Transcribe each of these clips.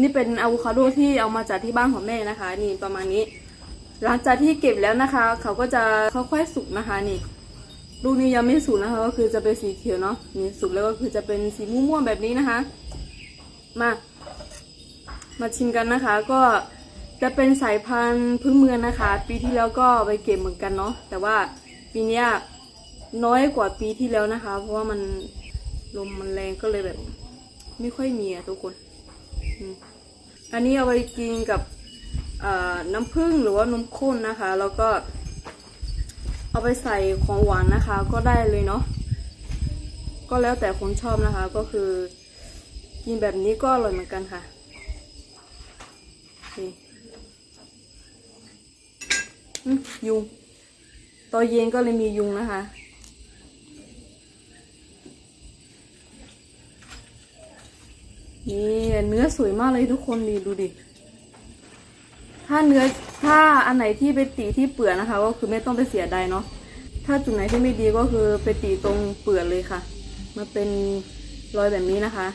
นี่เป็นอะโวคาโดที่เอามาจากที่บ้านของแม่นะคะ นี่ประมาณนี้ หลังจากที่เก็บแล้วนะคะ เขาก็จะค่อยๆสุกนะคะ นี่ลูกนี้ยังไม่สุกนะคะ ก็คือจะเป็นสีเขียวเนาะนี่สุกแล้วก็คือจะเป็นสีม่วงๆแบบนี้นะคะ มา มาชิมกันนะคะ ก็จะเป็นสายพันธุ์พื้นเมืองนะคะ ปีที่แล้วก็ไปเก็บเหมือนกันเนาะแต่ว่าปีนี้น้อยกว่าปีที่แล้วนะคะ เพราะว่ามันลมมันแรงก็เลยแบบ ไม่ค่อยมีอะทุกคน อันนี้เอาไปกินกับน้ำผึ้งหรือว่านมข้นนะคะ แล้วก็เอาไปใส่ของหวานนะคะ ก็ได้เลยเนาะก็แล้วแต่คนชอบนะคะก็คือ กินแบบนี้ก็อร่อยเหมือนกันค่ะนี่อืมยุงตอนเย็นก็เลยมียุงนะคะ นี่เนื้อสวยมากเลยทุกคนดีดูดิ ถ้าเนื้อถ้าอันไหนที่ไปตีที่เปลือกนะคะ ก็คือไม่ต้องไปเสียดายเนาะ ถ้าจุดไหนที่ไม่ดีก็คือไปตีตรงเปลือกเลยค่ะ มันเป็นรอยแบบนี้นะคะ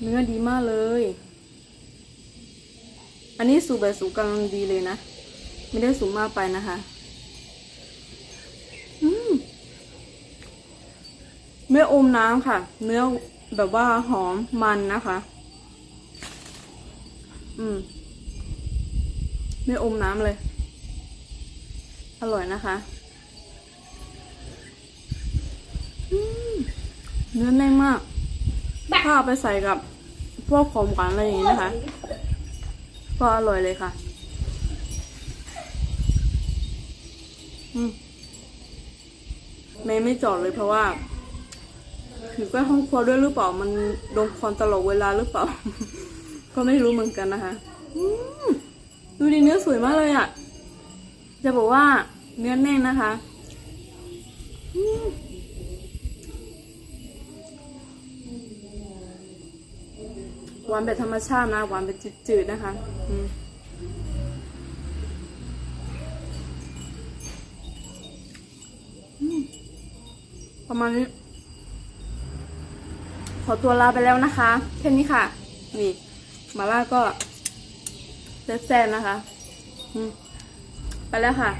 เนื้อดีมากเลย อันนี้สูบแบบสูกำลังดีเลยนะ ไม่ได้สูงมากไปนะคะอืมไม่อมน้ำค่ะ เนื้อ แบบว่าหอมมันนะคะ อืม ไม่อมน้ำเลย อร่อยนะคะเนื้อแน่นมาก ถ้าเอาไปใส่กับพวกของหวานอะไรอย่างนี้นะคะ ก็อร่อยเลยค่ะ อืมเมย์ไม่จอดเลยเพราะว่า อยู่ใกล้ห้องครัวด้วยหรือเปล่า มันโดนควันตลอดเวลาหรือเปล่า ก็ไม่รู้เหมือนกันนะคะดูดิเนื้อสวยมากเลยอะ่ะ จะบอกว่าเนื้อแน่นนะคะหวานแบบธรรมชาตินะหวานแบบจืดๆนะคะประมาณนี้ ขอตัวลาไปแล้วนะคะแค่นี้ค่ะ นี่มาล่าก็แซ่บๆนะคะไปแล้วค่ะ